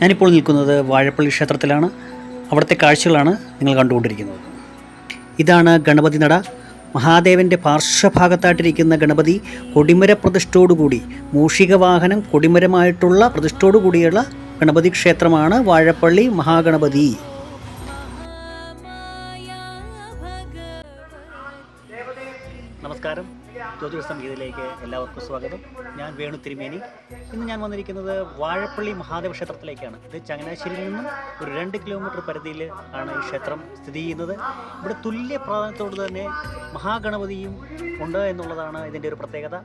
ഞാനിപ്പോൾ നിൽക്കുന്നത് വാഴപ്പള്ളി ക്ഷേത്രത്തിലാണ്. അവിടുത്തെ കാഴ്ചകളാണ് നിങ്ങൾ കണ്ടുകൊണ്ടിരിക്കുന്നത്. ഇതാണ് ഗണപതി നട. മഹാദേവന്റെ പാർശ്വഭാഗത്തായിട്ടിരിക്കുന്ന ഗണപതി കൊടിമര പ്രതിഷ്ഠയോടുകൂടി മൂഷിക വാഹനം കൊടിമരമായിട്ടുള്ള പ്രതിഷ്ഠയോടുകൂടിയുള്ള ഗണപതി ക്ഷേത്രമാണ് വാഴപ്പള്ളി മഹാഗണപതി. നമസ്കാരം. ജ്യോതിഷ സംഗീതത്തിലേക്ക് എല്ലാവർക്കും സ്വാഗതം. ഞാൻ വേണു തിരുമേനി. ഇന്ന് ഞാൻ വന്നിരിക്കുന്നത് വാഴപ്പള്ളി മഹാദേവ ക്ഷേത്രത്തിലേക്കാണ്. ഇത് ചങ്ങനാശ്ശേരിയിൽ നിന്നും ഒരു രണ്ട് കിലോമീറ്റർ പരിധിയിൽ ആണ് ഈ ക്ഷേത്രം സ്ഥിതി ചെയ്യുന്നത്. ഇവിടെ തുല്യ പ്രാധാന്യത്തോട് തന്നെ മഹാഗണപതിയും ഉണ്ട് എന്നുള്ളതാണ് ഇതിന്റെ ഒരു പ്രത്യേകത.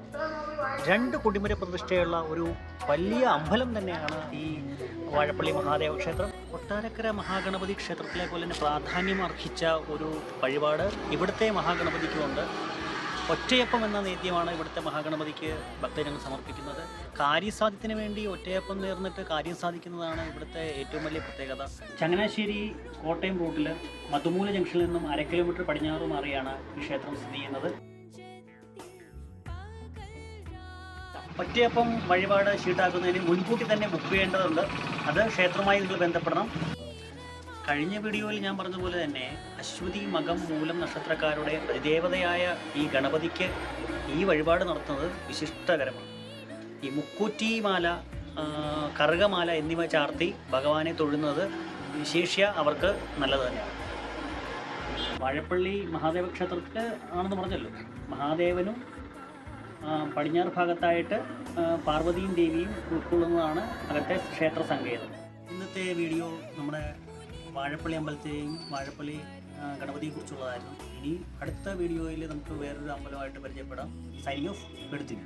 രണ്ട് കൊടിമര പ്രതിഷ്ഠയുള്ള ഒരു വലിയ അമ്പലം തന്നെയാണ് ഈ വാഴപ്പള്ളി മഹാദേവ ക്ഷേത്രം. കൊട്ടാരക്കര മഹാഗണപതി ക്ഷേത്രത്തിലെ പോലെ തന്നെ പ്രാധാന്യം അർഹിച്ച ഒരു വഴിപാട് ഇവിടുത്തെ മഹാഗണപതിക്കുമുണ്ട്. ഒറ്റയപ്പം എന്ന നേദ്യമാണ് ഇവിടുത്തെ മഹാഗണപതിക്ക് ഭക്തജനങ്ങൾ സമർപ്പിക്കുന്നത്. കാര്യസാധ്യത്തിന് വേണ്ടി ഒറ്റയപ്പം നേർന്നിട്ട് കാര്യം സാധിക്കുന്നതാണ് ഇവിടുത്തെ ഏറ്റവും വലിയ പ്രത്യേകത. ചങ്ങനാശ്ശേരി കോട്ടയം റൂട്ടിൽ മധുമൂല ജംഗ്ഷനിൽ നിന്നും അര കിലോമീറ്റർ പടിഞ്ഞാറ് മാറിയാണ് ഈ ക്ഷേത്രം സ്ഥിതി ചെയ്യുന്നത്. ഒറ്റയപ്പം വഴിപാട് ഷീട്ടാക്കുന്നതിന് മുൻകൂട്ടി തന്നെ ബുക്ക് ചെയ്യേണ്ടതുണ്ട്. അത് ക്ഷേത്രമായി നിങ്ങൾ ബന്ധപ്പെടണം. കഴിഞ്ഞ വീഡിയോയിൽ ഞാൻ പറഞ്ഞതുപോലെ തന്നെ അശ്വതി മകം മൂലം നക്ഷത്രക്കാരുടെ ദേവതയായ ഈ ഗണപതിക്ക് ഈ വഴിപാട് നടത്തുന്നത് വിശിഷ്ടകരമാണ്. ഈ മുക്കൂറ്റി മാല കറുകമാല എന്നിവ ചാർത്തി ഭഗവാനെ തൊഴുന്നത് വിശേഷ്യ അവർക്ക് നല്ലത് തന്നെയാണ്. വാഴപ്പള്ളി മഹാദേവ ക്ഷേത്രത്തിൽ ആണെന്ന് പറഞ്ഞല്ലോ. മഹാദേവനും പടിഞ്ഞാറ് ഭാഗത്തായിട്ട് പാർവതിയും ദേവിയും ഉൾക്കൊള്ളുന്നതാണ് അകത്തെ ക്ഷേത്ര സങ്കേതം. ഇന്നത്തെ വീഡിയോ നമ്മുടെ വാഴപ്പള്ളി അമ്പലത്തെയും വാഴപ്പള്ളി ഗണപതിയെ ഗണപതിയെക്കുറിച്ചുള്ളതായിരുന്നു ഇനി അടുത്ത വീഡിയോയിൽ നമുക്ക് വേറൊരു അമ്പലമായിട്ട് പരിചയപ്പെടാം. സൈനിങ് ഓഫ് എടുത്തില്ല.